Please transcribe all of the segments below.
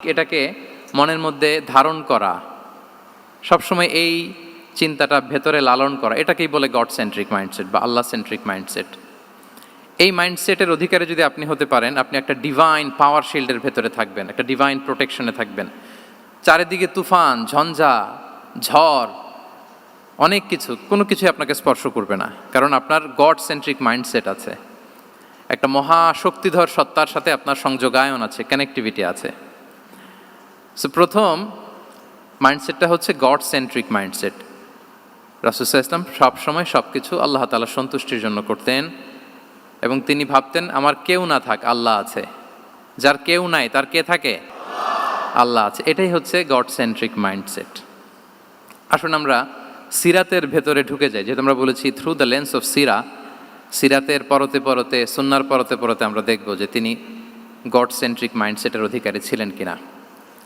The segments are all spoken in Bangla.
এটাকে মনের মধ্যে ধারণ করা, সবসময় এই চিন্তাটা ভেতরে লালন করা, এটাকেই বলে গড সেন্ট্রিক মাইন্ডসেট বা আল্লাহ সেন্ট্রিক মাইন্ডসেট এই মাইন্ডসেটের অধিকারে যদি আপনি হতে পারেন, আপনি একটা ডিভাইন পাওয়ার শিল্ডের ভেতরে থাকবেন, একটা ডিভাইন প্রোটেকশনে থাকবেন। চারিদিকে তুফান, ঝঞ্ঝা, ঝড়, অনেক কিছু, কোনো কিছু আপনাকে স্পর্শ করবে না, কারণ আপনার গড সেন্ট্রিক মাইন্ডসেট আছে। একটা মহাশক্তিধর সত্তার সাথে আপনার সংযোগায়ন আছে কানেক্টিভিটি আছে। সো প্রথম মাইন্ডসেটটা হচ্ছে গড সেন্ট্রিক মাইন্ডসেট রাসুসাহ ইসলাম সবসময় সব কিছু আল্লাহ তালা সন্তুষ্টির জন্য করতেন এবং তিনি ভাবতেন, আমার কেউ না থাক, আল্লাহ আছে। যার কেউ নাই, তার কে থাকে? আল্লাহ আছে। এটাই হচ্ছে গড সেন্ট্রিক মাইন্ডসেট আসুন আমরা সিরাতের ভেতরে ঢুকে যাই। যেহেতু আমরা বলেছি থ্রু দ্য লেন্স অফ সিরা সিরাতের পরতে পরতে, সুন্নার পরতে পরতে আমরা দেখব যে তিনি গড সেন্ট্রিক মাইন্ডসেটের অধিকারী ছিলেন কিনা।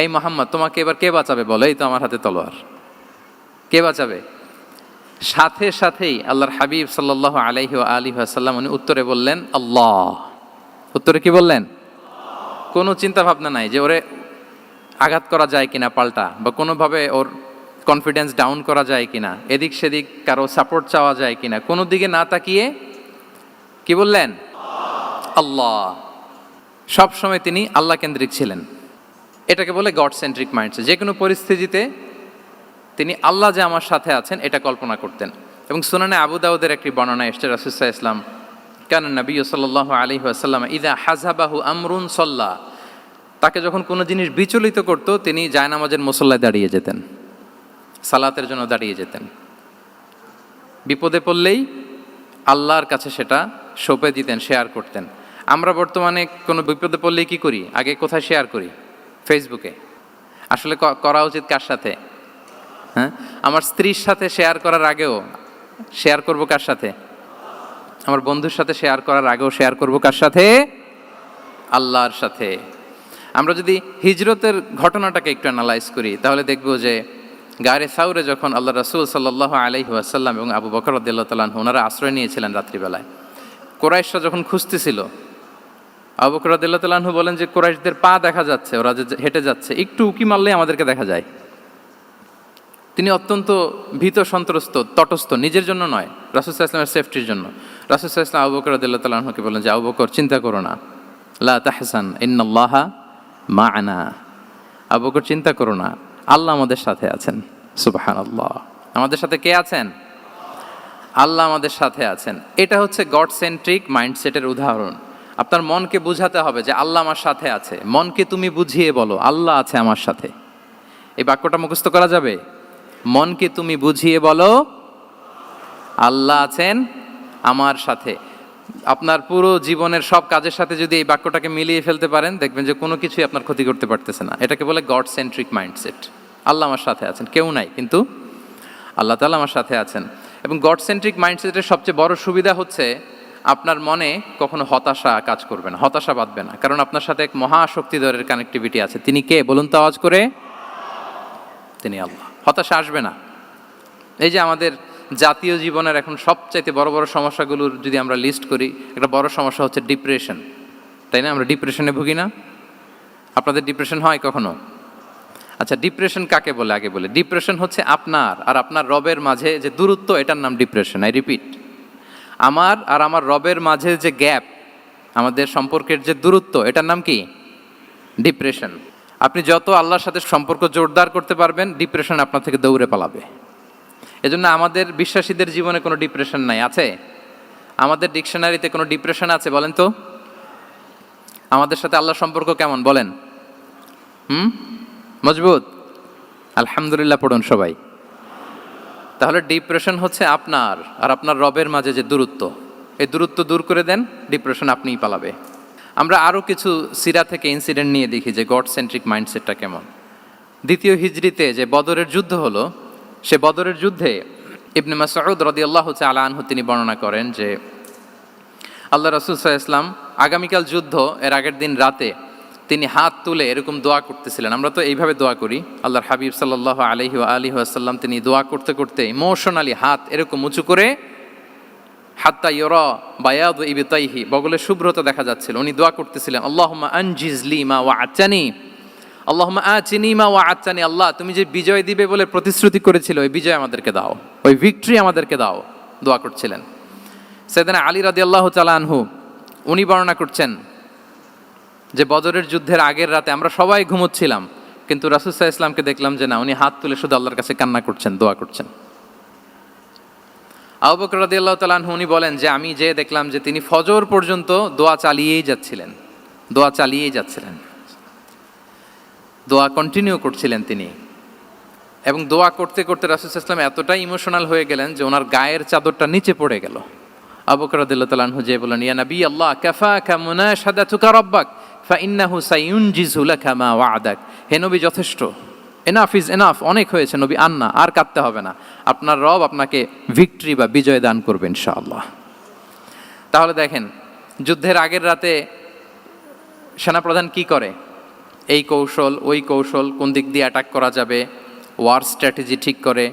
এই মোহাম্মদ, তোমাকে এবার কে বাঁচাবে বলো? এই তো আমার হাতে তলোয়ার। কে বাঁচাবে? সাথে সাথেই আল্লাহর হাবিব সাল্লাহ আলহি আলী আসাল্লাম উনি উত্তরে বললেন, আল্লাহ। উত্তরে কি বললেন? কোনো চিন্তা ভাবনা নাই যে ওরে আঘাত করা যায় কিনা পাল্টা বা কোনোভাবে ওর কনফিডেন্স ডাউন করা যায় কিনা, এদিক সেদিক কারও সাপোর্ট চাওয়া যায় কিনা, কোনো দিকে না তাকিয়ে কি বললেন? আল্লাহ। সব সময় তিনি আল্লাহ কেন্দ্রিক ছিলেন। এটাকে বলে গড সেন্ট্রিক মাইন্ডসে যে কোনো পরিস্থিতিতে তিনি আল্লাহ যে আমার সাথে আছেন, এটা কল্পনা করতেন। এবং সুনানে আবু দাউদের একটি বর্ণনা এসছে রাসুসাহ ইসলাম কেন নবী সাল্লাহ আলী আসাল্লাম ইদা হাজাবাহু আমরুন সল্লাহ তাকে যখন কোনো জিনিস বিচলিত করত, তিনি জায়নামাজের মুসল্লায় দাঁড়িয়ে যেতেন। সালাতের জন্য দাঁড়িয়ে যেতেন। বিপদে পড়লেই আল্লাহর কাছে সেটা সঁপে দিতেন, শেয়ার করতেন। আমরা বর্তমানে কোনো বিপদে পড়লেই কি করি? আগে কোথায় শেয়ার করি? ফেসবুকে। আসলে করা উচিত কার সাথে? হ্যাঁ? আমার স্ত্রীর সাথে শেয়ার করার আগেও শেয়ার করব কার সাথে? আমার বন্ধুর সাথে শেয়ার করার আগেও শেয়ার করব কার সাথে? আল্লাহর সাথে। আমরা যদি হিজরতের ঘটনাটাকে একটু অ্যানালাইজ করি, তাহলে দেখব যে গায়ে সাউরে যখন আল্লাহ রসুল সাল্লাহ আলহি আসাল্লাম এবং আবু বকর তালাহ ওনারা আশ্রয় নিয়েছিলেন রাত্রিবেলায়। কোরাইশরা যখন খুঁজতেছিল আবু বকর রদুল্লাহ বলেন যে কোরাইশদের পা দেখা যাচ্ছে, ওরা যে হেঁটে যাচ্ছে, একটু উকি মারলেই আমাদেরকে দেখা যায়। তিনি অত্যন্ত ভীত, সন্ত্রস্ত, তটস্থ, নিজের জন্য নয় রাসুসাহ ইসলামের সেফটির জন্য। রাসুসাহ ইসলাম আবু বকর বলেন যে, আবু বকর, চিন্তা করো না। লা তাহসান, ইন্নাল্লাহা মা আনা আবু বকর, চিন্তা করো না। আল্লাহ আমাদের সাথে আছেন। সুবাহান আল্লাহ আমাদের সাথে কে আছেন? আল্লাহ আমাদের সাথে আছেন। এটা হচ্ছে গড সেন্ট্রিক মাইন্ডসেটের উদাহরণ। আপনার মনকে বুঝাতে হবে যে আল্লাহ আমার সাথে আছে। মনকে তুমি বুঝিয়ে বলো, আল্লাহ আছে আমার সাথে। এই বাক্যটা মুখস্থ করা যাবে? মনকে তুমি বুঝিয়ে বলো, আল্লাহ আছেন আমার সাথে। আপনার পুরো জীবনের সব কাজের সাথে যদি এই বাক্যটাকে মিলিয়ে ফেলতে পারেন, দেখবেন যে কোনো কিছুই আপনার ক্ষতি করতে পারতেছে না। এটাকে বলে গড সেন্ট্রিক মাইন্ডসেট আল্লাহ আমার সাথে আছেন, কেউ নাই, কিন্তু আল্লাহ তালা আমার সাথে আছেন। এবং গড সেন্ট্রিক মাইন্ডসেটের সবচেয়ে বড় সুবিধা হচ্ছে আপনার মনে কখনো হতাশা কাজ করবে না, হতাশা বাঁধবে না। কারণ আপনার সাথে এক মহাশক্তিধরের কানেক্টিভিটি আছে। তিনি কে? বলুন তো আওয়াজ করে। তিনি আল্লাহ। হতাশা আসবে না। এই যে আমাদের জাতীয় জীবনের এখন সবচাইতে বড় বড় সমস্যাগুলোর যদি আমরা লিস্ট করি, একটা বড় সমস্যা হচ্ছে ডিপ্রেশন তাই না? আমরা ডিপ্রেশনে ভুগি না? আপনাদের ডিপ্রেশন হয় কখনো? আচ্ছা ডিপ্রেশন কাকে বলে? আগে বলে। ডিপ্রেশন হচ্ছে আপনার আর আপনার রবের মাঝে যে দূরত্ব, এটার নাম ডিপ্রেশন আই রিপিট আমার আর আমার রবের মাঝে যে গ্যাপ, আমাদের সম্পর্কের যে দূরত্ব, এটার নাম কি? ডিপ্রেশন। আপনি যত আল্লাহর সাথে সম্পর্ক জোরদার করতে পারবেন, ডিপ্রেশন আপনার থেকে দৌড়ে পালাবে। এজন্য আমাদের বিশ্বাসীদের জীবনে কোনো ডিপ্রেশন নাই, আছে? আমাদের ডিকশনারিতে কোনো ডিপ্রেশন আছে, বলেন তো? আমাদের সাথে আল্লাহর সম্পর্ক কেমন, বলেন? হুম? মজবুত? আলহামদুলিল্লাহ, পড়ুন সবাই। তাহলে ডিপ্রেশন হচ্ছে আপনার আর আপনার রবের মাঝে যে দূরত্ব, এই দূরত্ব দূর করে দেন ডিপ্রেশন আপনিই পালাবে। আমরা আরও কিছু সিরা থেকে ইনসিডেন্ট নিয়ে দেখি যে গড সেন্ট্রিক মাইন্ডসেটটা কেমন। দ্বিতীয় হিজড়িতে যে বদরের যুদ্ধ হলো, সে বদরের যুদ্ধে ইবনে মাসউদ রাদিয়াল্লাহু তাআলা আনহু তিনি বর্ণনা করেন যে, আল্লাহ রাসূল ইসলাম আগামীকাল যুদ্ধ এর আগের দিন রাতে তিনি হাত তুলে এরকম দোয়া করতেছিলেন। আমরা তো এইভাবে দোয়া করি। আল্লাহর হাবিব ওয়া আলিহি ওয়াসাল্লাম তিনি দোয়া করতে করতে ইমোশনালি হাত এরকম উঁচু করে হাত্তা ইয়রা বায়াদ ইবিতাইহি, বগলের শুভ্রতা দেখা যাচ্ছিল। উনি দোয়া করতেছিলেন, আল্লাহুম্মা আনজিজলি মা ওয়া আচানি আল্লাহুম্মা আচিনি মা ওয়া আচানি আল্লাহ তুমি যে বিজয় দিবে বলে প্রতিশ্রুতি করেছিল, ওই বিজয় আমাদেরকে দাও, ওই ভিক্টরি আমাদেরকে দাও, দোয়া করছিলেন। সেদিন আলী রাদি আল্লাহ আনহু, উনি বর্ণনা করছেন যে বদরের যুদ্ধের আগের রাতে আমরা সবাই ঘুমোচ্ছিলাম, কিন্তু রাসুসাহ ইসলামকে দেখলাম যে না, উনি হাত তুলে শুধু আল্লাহর কাছে কান্না করছেন, দোয়া করছেন। আবু বকর রাদিয়াল্লাহু তাআলা উনি বলেন যে আমি যে দেখলাম যে তিনি ফজর পর্যন্ত দোয়া চালিয়েই যাচ্ছিলেন, দোয়া চালিয়েই যাচ্ছিলেন। দোয়া কন্টিনিউ করছিলেন তিনি। এবং দোয়া করতে করতে রাসুল ইসলাম এতটাই ইমোশনাল হয়ে গেলেন যে ওনার গায়ের চাদরটা নিচে পড়ে গেল। আবু বকর যে বলেন ইয়া নবী আল্লাহ, কাফাকা মুনাশাদাতুকা রাব্বাক। ফাইন্নাহু সাইউনজিজু লাকা মা ওয়া'দাক। হে নবী, যথেষ্ট। এনাফ ইজ এনাফ অনেক হয়েছে, নবী আন্না আর কাঁদতে হবে না। আপনার রব আপনাকে ভিক্টরি বা বিজয় দান করবে, ইনশাআল্লাহ। তাহলে দেখেন, যুদ্ধের আগের রাতে সেনাপ্রধান কি করে? এই কৌশল, ওই কৌশল, কোন দিক দিয়ে অ্যাটাক করা যাবে ওয়ার স্ট্র্যাটেজি ঠিক করে,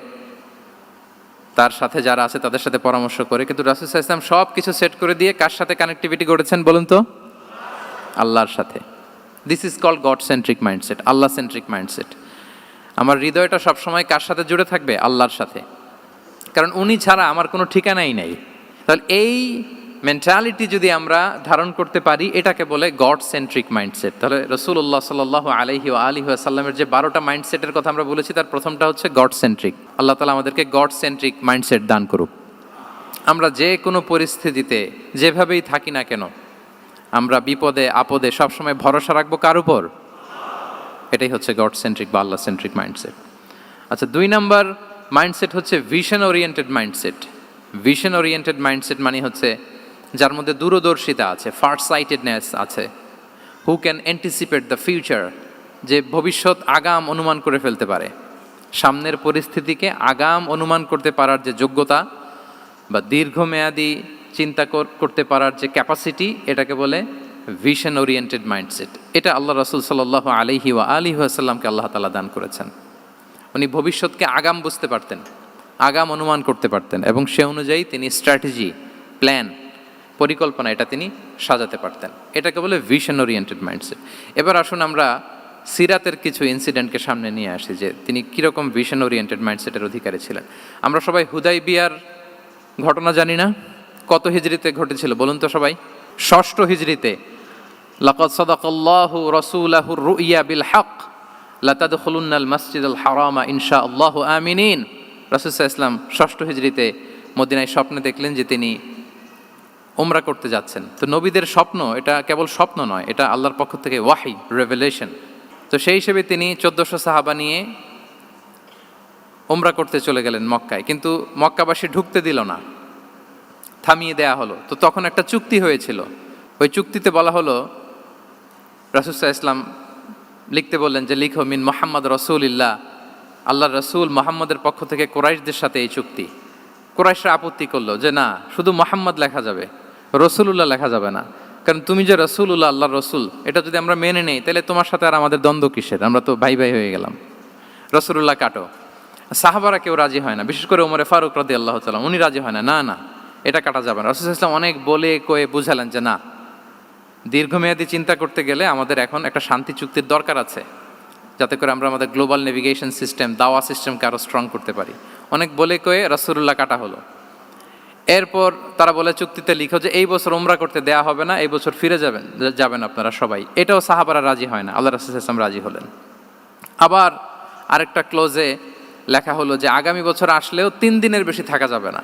তার সাথে যারা আছে তাদের সাথে পরামর্শ করে। কিন্তু রাসুল ইসলাম সব কিছু সেট করে দিয়ে কার সাথে কানেক্টিভিটি করেছেন বলুন তো? আল্লাহর সাথে। This is call God centric mindset Allah centric mindset আমার হৃদয়টা সবসময় কার সাথে জুড়ে থাকবে? আল্লাহর সাথে। কারণ উনি ছাড়া আমার কোনো ঠিকানাই নেই। তাহলে এই মেন্টালিটি যদি আমরা ধারণ করতে পারি, এটাকে বলে গড সেন্ট্রিক মাইন্ডসেট তাহলে রসুল্লাহ সাল আলহি ও আলী আসাল্লামের যে বারোটা মাইন্ডসেটের কথা আমরা বলেছি, তার প্রথমটা হচ্ছে গড সেন্ট্রিক আল্লাহ তালা আমাদেরকে গড সেন্ট্রিক মাইন্ডসেট দান করুক। আমরা যে কোনো পরিস্থিতিতে যেভাবেই থাকি না কেন আমরা বিপদে, আপদে সবসময় ভরসা রাখব কার উপর? এটাই হচ্ছে গড সেন্ট্রিক বা আল্লাহ সেন্ট্রিক মাইন্ডসেট আচ্ছা দুই নাম্বার মাইন্ডসেট হচ্ছে vision oriented mindset vision oriented mindset মানে হচ্ছে যার মধ্যে দূরদর্শিতা আছে ফার্স্ট সাইটেডনেস আছে। Who can anticipate the future যে ভবিষ্যৎ আগাম অনুমান করে ফেলতে পারে। সামনের পরিস্থিতিকে আগাম অনুমান করতে পারার যে যোগ্যতা বা দীর্ঘমেয়াদী চিন্তা করতে পারার যে ক্যাপাসিটি এটাকে বলে ভিশন ওরিয়েন্টেড মাইন্ডসেট এটা আল্লাহ রসুল সাল্লাহ আলিহি ওয়া আলিহি আসাল্লামকে আল্লাহ তালা দান করেছেন। উনি ভবিষ্যৎকে আগাম বুঝতে পারতেন, আগাম অনুমান করতে পারতেন এবং সে অনুযায়ী তিনি স্ট্র্যাটেজি প্ল্যান পরিকল্পনা এটা তিনি সাজাতে পারতেন। এটাকে বলে ভিশন ওরিয়েন্টেড মাইন্ডসেট এবার আসুন আমরা সিরাতের কিছু ইনসিডেন্টকে সামনে নিয়ে আসি যে তিনি কীরকম ভিশন ওরিয়েন্টেড মাইন্ডসেটের অধিকারী ছিলেন। আমরা সবাই হুদাই বিয়ার ঘটনা জানি না? কত হিজড়িতে ঘটেছিল বলুন তো সবাই? ষষ্ঠ হিজড়িতে লাকাদ সাদাকাল্লাহু রাসূলাহু রুইয়া বিল হক লাতাদখুলুন্নাল মসজিদুল হারামা ইনশা আল্লাহ আমিনিন। রাসূল ইসলাম ষষ্ঠ হিজড়িতে মদিনায় স্বপ্নে দেখলেন যে তিনি ওমরা করতে যাচ্ছেন। তো নবীদের স্বপ্ন, এটা কেবল স্বপ্ন নয়, এটা আল্লাহর পক্ষ থেকে ওয়াহি রেভেলেশন তো সেই হিসেবে তিনি চোদ্দশো সাহাবা নিয়ে ওমরা করতে চলে গেলেন মক্কায়। কিন্তু মক্কাবাসী ঢুকতে দিল না। থামিয়ে দেয়া হলো। তো তখন একটা চুক্তি হয়েছিল। ওই চুক্তিতে বলা হলো রাসুসাহ ইসলাম লিখতে বললেন যে, লিখো, মিন মোহাম্মদ রসুলিল্লাহ। আল্লাহ রসুল মোহাম্মদের পক্ষ থেকে কোরাইশদের সাথে এই চুক্তি। কোরাইশরা আপত্তি করল যে, না, শুধু মোহাম্মদ লেখা যাবে, রসুলুল্লাহ লেখা যাবে না। কারণ তুমি যে রসুলুল্লাহ আল্লাহ রসুল, এটা যদি আমরা মেনে নেই, তাহলে তোমার সাথে আর আমাদের দ্বন্দ্ব কিসের? আমরা তো ভাই ভাই হয়ে গেলাম। রসুলুল্লাহ কাটো। সাহাবারা কেউ রাজি হয় না। বিশেষ করে ওমরে ফারুক রাদি আল্লাহ তালাম উনি রাজি হয় না। না না। এটা কাটা যাবে না। রসুল ইসলাম অনেক বলে কয়ে বুঝালেন যে না, দীর্ঘমেয়াদী চিন্তা করতে গেলে আমাদের এখন একটা শান্তি চুক্তির দরকার আছে, যাতে করে আমরা আমাদের গ্লোবাল নেভিগেশন সিস্টেম, দাওয়া সিস্টেমকে আরও স্ট্রং করতে পারি। অনেক বলে কয়ে রসুল্লাহ কাটা হলো। এরপর তারা বলে চুক্তিতে লিখো যে, এই বছর ওমরা করতে দেয়া হবে না, এই বছর ফিরে যাবেন যাবেন আপনারা সবাই। এটাও সাহাবারা রাজি হয় না, আল্লাহ রসুল ইসলাম রাজি হলেন। আবার আরেকটা ক্লোজে লেখা হলো যে, আগামী বছর আসলেও তিন দিনের বেশি থাকা যাবে না।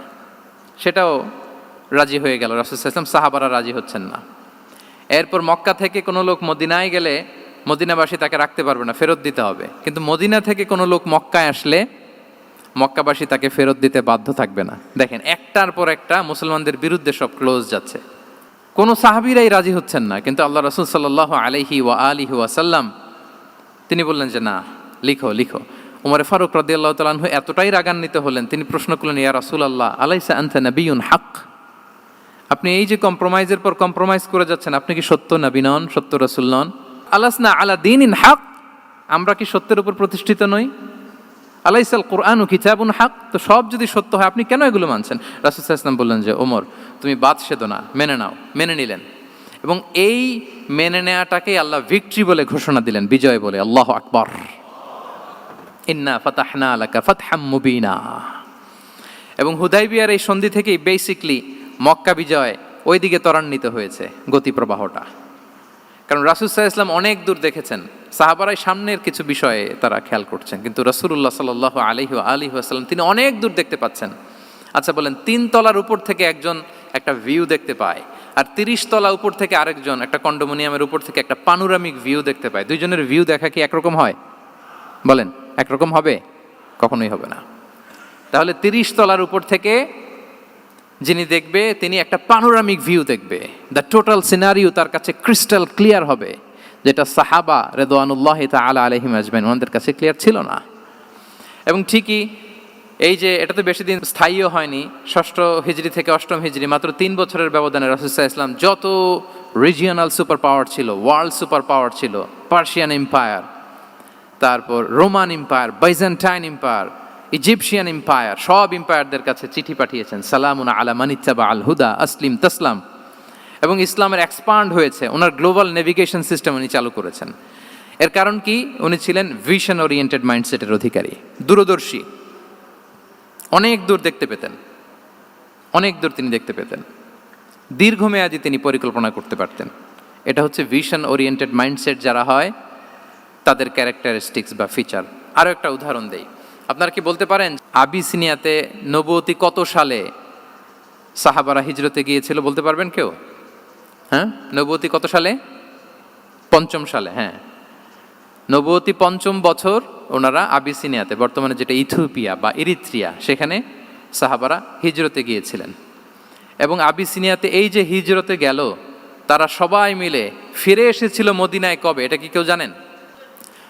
সেটাও রাজি হয়ে গেল। রাসুল ইসলাম সাহাবারা রাজি হচ্ছেন না। এরপর মক্কা থেকে কোনো লোক মদিনায় গেলে মদিনাবাসী তাকে রাখতে পারবে না, ফেরত দিতে হবে। কিন্তু মদিনা থেকে কোনো লোক মক্কায় আসলে মক্কাবাসী তাকে ফেরত দিতে বাধ্য থাকবে না। দেখেন, একটার পর একটা মুসলমানদের বিরুদ্ধে সব ক্লোজ যাচ্ছে। কোনো সাহাবিরাই রাজি হচ্ছেন না, কিন্তু আল্লাহ রসুল সাল্লাহ আলহি ওয়া আলিহি ওয়াসাল্লাম তিনি বললেন যে, না, লিখো লিখো। উমরে ফারুক রদিয়াল্লাহ তালাহ এতটাই রাগান্বিত হলেন, তিনি প্রশ্ন করলেন, ইয়া রাসুল আল্লাহ আলাইসা আনতা নবিউন হাক আপনি এই যে কম্প্রোমাইজের পর কম্প্রোমাইজ করে যাচ্ছেন, আপনি কি সত্য নবী নন, সত্য রসুল নন? আলাসনা আলা দিন ইন হাক আমরা কি সত্যের উপর প্রতিষ্ঠিত নই? আলাইসাল কোরআন কিতাবুন হাক তো সব যদি সত্য হয়, আপনি কেন এগুলো মানছেন? রাসুল ইসলাম বললেন যে, ওমর, তুমি বাদ সেদো না, মেনে নাও, মেনে নিলেন। এবং এই মেনে নেওয়াটাকেই আল্লাহ ভিক্টরি বলে ঘোষণা দিলেন, বিজয় বলে, আল্লাহ আকবর। ইন্না ফাতাহনা আলাকা ফাতহাম মুবিনা। এবং হুদাইবিয়ার এই সন্ধি থেকেই বেসিকলি মক্কা বিজয় ওইদিকে ত্বরান্বিত হয়েছে গতি প্রবাহটা কারণ রাসুসাহ ইসলাম অনেক দূর দেখেছেন। সাহাবারাই সামনের কিছু বিষয়ে তারা খেয়াল করছেন। কিন্তু রসুল্লাহ সাল আলহি আলী আসাল্লাম তিনি অনেক দূর দেখতে পাচ্ছেন। আচ্ছা বলেন, তিন তলার উপর থেকে একজন একটা ভিউ দেখতে পায় আর তিরিশ তলা উপর থেকে আরেকজন একটা কন্ডোমোনিয়ামের উপর থেকে একটা পানুরামিক ভিউ দেখতে পায়। দুইজনের ভিউ দেখা কি একরকম হয়? বলেন। একরকম হবে? কখনোই হবে না। তাহলে তিরিশ তলার উপর থেকে যিনি দেখবে, তিনি একটা পানোরামিক ভিউ দেখবে। দ্য টোটাল সিনারিও তার কাছে ক্রিস্টাল ক্লিয়ার হবে। যেটা সাহাবা রেদোয়ানুল্লাহ আলা আলহিম আজমেন ওনাদের কাছে ক্লিয়ার ছিল না। এবং ঠিকই এই যে, এটা তো বেশি দিন স্থায়ীও হয়নি। ষষ্ঠ হিজড়ি থেকে অষ্টম হিজড়ি মাত্র তিন বছরের ব্যবধানে রসুল্লাহ ইসলাম যত রিজিয়নাল সুপার পাওয়ার ছিল ওয়ার্ল্ড সুপার পাওয়ার ছিল পার্সিয়ান এম্পায়ার তারপর Roman empire, Byzantine empire, Egyptian empire, সব এম্পায়ারদের কাছে চিঠি পাঠিয়েছেন, সালামুন আলা মানিত্তাবা আল হুদা, আসলিম তসলাম। এবং ইসলামের এক্সপান্ড হয়েছে, ওনার গ্লোবাল নেভিগেশন সিস্টেম উনি চালু করেছেন। এর কারণ কি? উনি ছিলেন ভিশন ওরিয়েন্টেড মাইন্ডসেটের অধিকারী, দূরদর্শী। অনেক দূর দেখতে পেতেন। অনেক দূর তিনি দেখতে পেতেন। দীর্ঘমেয়াদী তিনি পরিকল্পনা করতে পারতেন। এটা হচ্ছে ভিশন ওরিয়েন্টেড মাইন্ডসেট যারা হয় তাদের ক্যারেক্টারিস্টিক্স বা ফিচার আরও একটা উদাহরণ দেই। আপনারা কি বলতে পারেন, আবিসিনিয়াতে নবতী কত সালে সাহাবারা হিজরতে গিয়েছিল বলতে পারবেন কেউ? হ্যাঁ? নবতী কত সালে? পঞ্চম সালে হ্যাঁ। নবতী পঞ্চম বছর ওনারা আবিসিনিয়াতে, বর্তমানে যেটা ইথিওপিয়া বা ইরিত্রিয়া, সেখানে সাহাবারা হিজরতে গিয়েছিলেন। এবং আবিসিনিয়াতে এই যে হিজরতে গেল, তারা সবাই মিলে ফিরে এসেছিল মদিনায় কবে? এটা কি কেউ জানেন?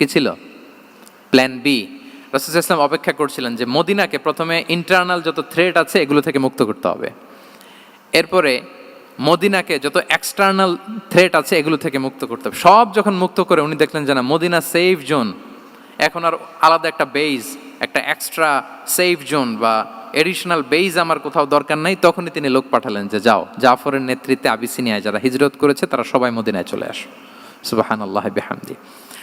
কি ছিল? প্ল্যান বি রসুল ইসলাম অপেক্ষা করছিলেন যে মদিনাকে প্রথমে ইন্টারনাল যত থ্রেট আছে এগুলো থেকে মুক্ত করতে হবে। এরপরে মদিনাকে যত এক্সটার্নাল থ্রেট আছে এগুলো থেকে মুক্ত করতে হবে। সব যখন মুক্ত করে উনি দেখলেন যে না, মদিনা সেফ জোন এখন আর আলাদা একটা বেইজ একটা এক্সট্রা সেফ জোন বা এডিশনাল বেইজ আমার কোথাও দরকার নাই, তখনই তিনি লোক পাঠালেন যে যাও, জাফরের নেতৃত্বে আবিসিনিয়ায় যারা হিজরত করেছে তারা সবাই মদিনায় চলে আসো। সুবাহান আল্লাহ বেহামদি।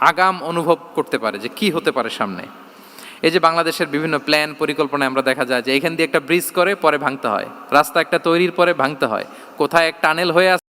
আগাম অনুভব করতে পারে যে কি হতে পারে সামনে। এই যে বাংলাদেশের বিভিন্ন প্ল্যান পরিকল্পনা আমরা দেখা যায় যে এখান দিয়ে একটা ব্রিজ করে, পরে ভাঙতে হয়। রাস্তা একটা তৈরির পরে ভাঙতে হয়। কোথায় এক টানেল হয়ে